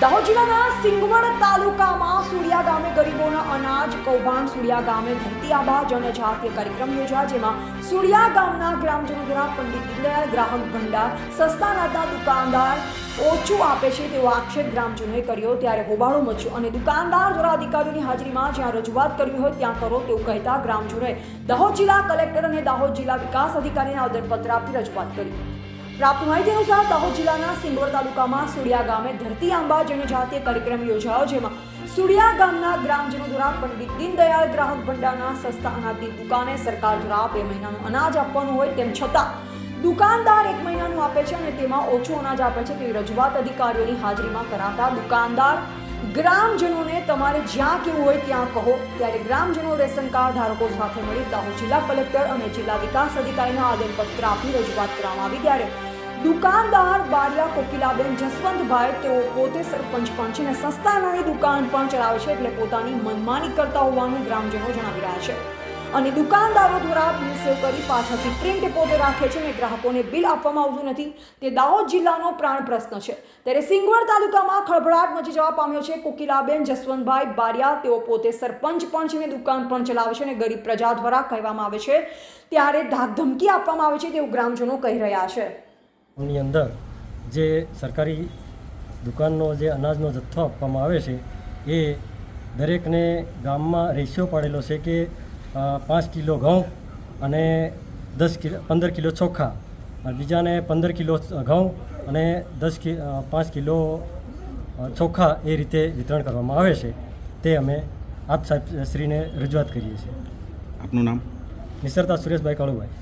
દાહોદ જિલ્લાના સિંગવડ તાલુકામાં સુડિયા ગામે ગરીબોના અનાજ, કૌભાંડ સુડિયા ગામે ધરતી આબા જનજાતીય કાર્યક્રમ યોજાયા, જેમાં સુડિયા ગામના ગ્રામજનો દ્વારા પંડિત દીનદયાળ ગ્રાહક ભંડાર, સસ્તા નાતા, દુકાનદાર ઓછું આપે છે તેવો આક્ષેપ ગ્રામજનોએ કર્યો. ત્યારે હોબાળો મચ્યો અને દુકાનદાર દ્વારા અધિકારીઓની હાજરીમાં જ્યાં રજૂઆત કરવી હોય ત્યાં કરો તેવું કહેતા ગ્રામજનોએ દાહોદ જિલ્લા કલેક્ટર અને દાહોદ જિલ્લા વિકાસ અધિકારીને આવેદનપત્ર આપી રજૂઆત કરી. પ્રાપ્ત માહિતી અનુસાર દાહોદ જિલ્લાના સિંગોર તાલુકામાં સુડિયા ગામે ધરતી આંબા જનજાતીય કાર્યક્રમ યોજાયો, જેમાં સુડિયા ગામના ગ્રામજનો દ્વારા પંડિત દીનદયાળ ગ્રાહક ભંડારના સસ્તા અનાજની દુકાને સરકાર દ્વારા બે મહિનાનું અનાજ આપવાનું હોય તેમ છતાં દુકાનદાર એક મહિનાનું આપે છે અને તેમાં ઓછું અનાજ આપે છે તેવી રજૂઆત અધિકારીઓની હાજરીમાં કરાતા દુકાનદાર ગ્રામજનોને તમારે જ્યાં કેવું હોય ત્યાં કહો. ત્યારે ગ્રામજનો રેશન કાર્ડ ધારકો સાથે મળી દાહોદ જિલ્લા કલેક્ટર અને જિલ્લા વિકાસ અધિકારીના આવેદનપત્ર આપી રજૂઆત કરવામાં આવી. ત્યારે દુકાનદાર બારિયા કોકિલાબેન જસવંતભાઈ, તેઓ પોતે સરપંચ પણ છે અને સસ્તા નાની દુકાન પણ ચલાવે છે એટલે પોતાની મનમાની કરતા હોવાનું ગ્રામજનો જણાવી રહ્યા છે. અને દુકાનદારો દ્વારા બિલ સેવ કરી પાછળથી પ્રિન્ટ પોતે રાખે છે અને ગ્રાહકોને બિલ આપવામાં આવતું નથી. તે દાહોદ જિલ્લાનો પ્રાણ પ્રશ્ન છે. ત્યારે સિંગવડ તાલુકામાં ખળભળાટ મચી જવા પામ્યો છે કોકિલાબેન જસવંતભાઈ બારિયા. તેઓ પોતે સરપંચ પણ છે અને દુકાન પણ ચલાવે છે અને ગરીબ પ્રજા દ્વારા કહેવામાં આવે છે. ત્યારે ધાકધમકી આપવામાં આવે છે તેવું ગ્રામજનો કહી રહ્યા છે. ની અંદર જે સરકારી દુકાનનો જે અનાજનો જથ્થો આપવામાં આવે છે એ દરેકને ગામમાં રેશિયો પાડેલો છે કે પાંચ કિલો ઘઉં અને દસ કિલો પંદર કિલો ચોખા બીજાને પંદર કિલો ઘઉં અને દસ કિ પાંચ કિલો ચોખા એ રીતે વિતરણ કરવામાં આવે છે. તે અમે આપ સાહેબ શ્રીને રજૂઆત કરીએ છીએ. આપનું નામ? નિસરતા સુરેશભાઈ કાળુભાઈ.